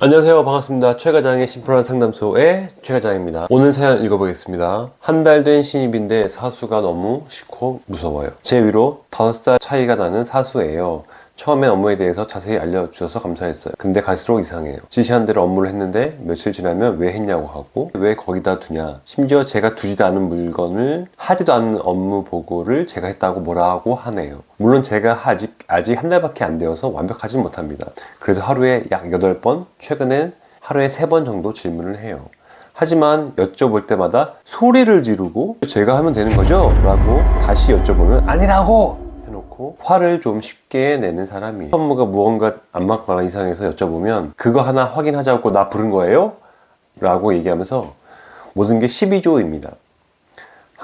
안녕하세요. 반갑습니다. 최과장의 심플한 상담소의 최과장입니다. 오늘 사연 읽어보겠습니다. 한 달 된 신입인데 사수가 너무 싫고 무서워요. 제 위로 5살 차이가 나는 사수예요. 처음엔 업무에 대해서 자세히 알려주셔서 감사했어요. 근데 갈수록 이상해요. 지시한 대로 업무를 했는데 며칠 지나면 왜 했냐고 하고 왜 거기다 두냐. 심지어 제가 두지도 않은 물건을 하지도 않은 업무 보고를 제가 했다고 뭐라고 하네요. 물론 제가 아직, 아직 한 달밖에 안 되어서 완벽하진 못합니다. 그래서 하루에 약 8번, 최근엔 하루에 3번 정도 질문을 해요. 하지만 여쭤볼 때마다 소리를 지르고 제가 하면 되는 거죠? 라고 다시 여쭤보면 아니라고! 해놓고 화를 좀 쉽게 내는 사람이에요. 업무가 무언가 안 맞거나 이상해서 여쭤보면 그거 하나 확인하자고 나 부른 거예요? 라고 얘기하면서 모든 게 12조입니다.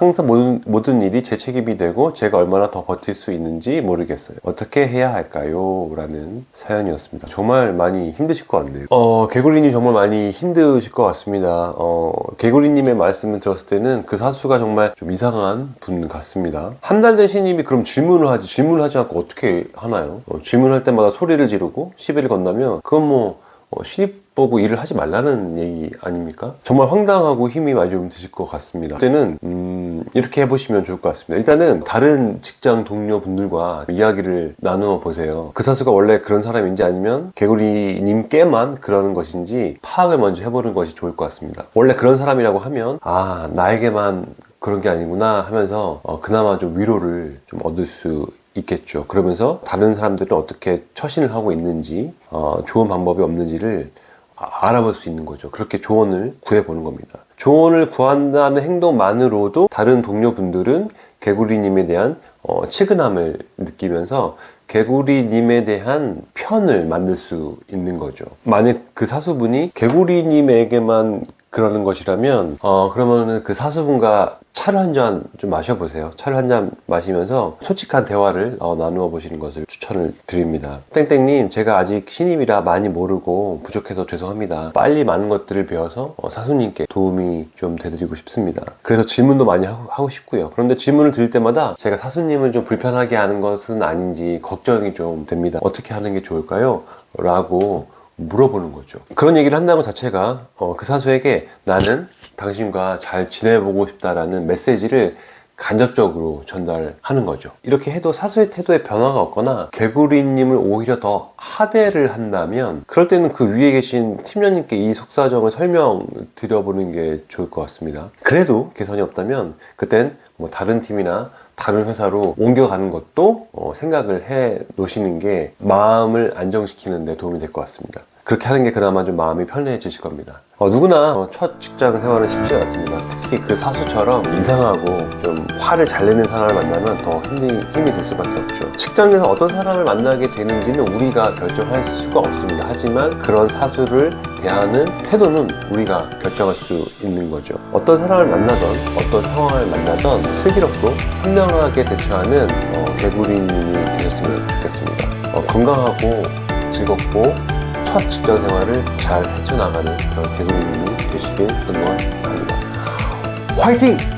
항상 모든, 모든 일이 제 책임이 되고 제가 얼마나 더 버틸 수 있는지 모르겠어요. 어떻게 해야 할까요? 라는 사연이었습니다. 정말 많이 힘드실 것 같네요. 어, 개구리님 정말 많이 힘드실 것 같습니다. 어, 개구리님의 말씀을 들었을 때는 그 사수가 정말 좀 이상한 분 같습니다. 한 달 된 신입이 그럼 질문을 하지, 질문을 하지 않고 어떻게 하나요? 어, 질문할 때마다 소리를 지르고 시비를 건다면 그건 뭐 어, 신입 보고 일을 하지 말라는 얘기 아닙니까? 정말 황당하고 힘이 많이 좀 드실 것 같습니다. 그때는 음, 이렇게 해보시면 좋을 것 같습니다. 일단은 다른 직장 동료분들과 이야기를 나누어 보세요. 그 사수가 원래 그런 사람인지 아니면 개구리님께만 그러는 것인지 파악을 먼저 해보는 것이 좋을 것 같습니다. 원래 그런 사람이라고 하면 아 나에게만 그런 게 아니구나 하면서 어, 그나마 좀 위로를 좀 얻을 수 있겠죠. 그러면서 다른 사람들은 어떻게 처신을 하고 있는지, 어, 좋은 방법이 없는지를 아- 알아볼 수 있는 거죠. 그렇게 조언을 구해보는 겁니다. 조언을 구한다는 행동만으로도 다른 동료분들은 개구리님에 대한 어, 치근함을 느끼면서 개구리님에 대한 편을 만들 수 있는 거죠. 만약 그 사수분이 개구리님에게만 그러는 것이라면 어 그러면은 그 사수분과 차를 한 잔 좀 마셔보세요. 차를 한 잔 마시면서 솔직한 대화를 어, 나누어 보시는 것을 추천을 드립니다. 땡땡님, 제가 아직 신입이라 많이 모르고 부족해서 죄송합니다. 빨리 많은 것들을 배워서 어, 사수님께 도움이 좀 되드리고 싶습니다. 그래서 질문도 많이 하고, 하고 싶고요. 그런데 질문을 드릴 때마다 제가 사수님을 좀 불편하게 하는 것은 아닌지 걱정이 좀 됩니다. 어떻게 하는 게 좋을까요? 라고 물어보는 거죠. 그런 얘기를 한다는 것 자체가 어, 그 사수에게 나는 당신과 잘 지내보고 싶다라는 메시지를 간접적으로 전달하는 거죠. 이렇게 해도 사수의 태도에 변화가 없거나 개구리님을 오히려 더 하대를 한다면 그럴 때는 그 위에 계신 팀장님께 이 속사정을 설명드려보는 게 좋을 것 같습니다. 그래도 개선이 없다면 그땐 뭐 다른 팀이나 다른 회사로 옮겨가는 것도 어, 생각을 해 놓으시는 게 마음을 안정시키는 데 도움이 될 것 같습니다. 그렇게 하는 게 그나마 좀 마음이 편해지실 겁니다. 어, 누구나 어, 첫 직장 생활은 쉽지 않습니다. 특히 그 사수처럼 이상하고 좀 화를 잘 내는 사람을 만나면 더 힘이, 힘이 들 수밖에 없죠. 직장에서 어떤 사람을 만나게 되는지는 우리가 결정할 수가 없습니다. 하지만 그런 사수를 대하는 태도는 우리가 결정할 수 있는 거죠. 어떤 사람을 만나던 어떤 상황을 만나던 슬기롭고 현명하게 대처하는 어, 개구리님이 되셨으면 좋겠습니다. 어, 건강하고 즐겁고 첫 직장 생활을 잘 헤쳐나가는 그런 개그맨이 되시길 응원합니다. 화이팅!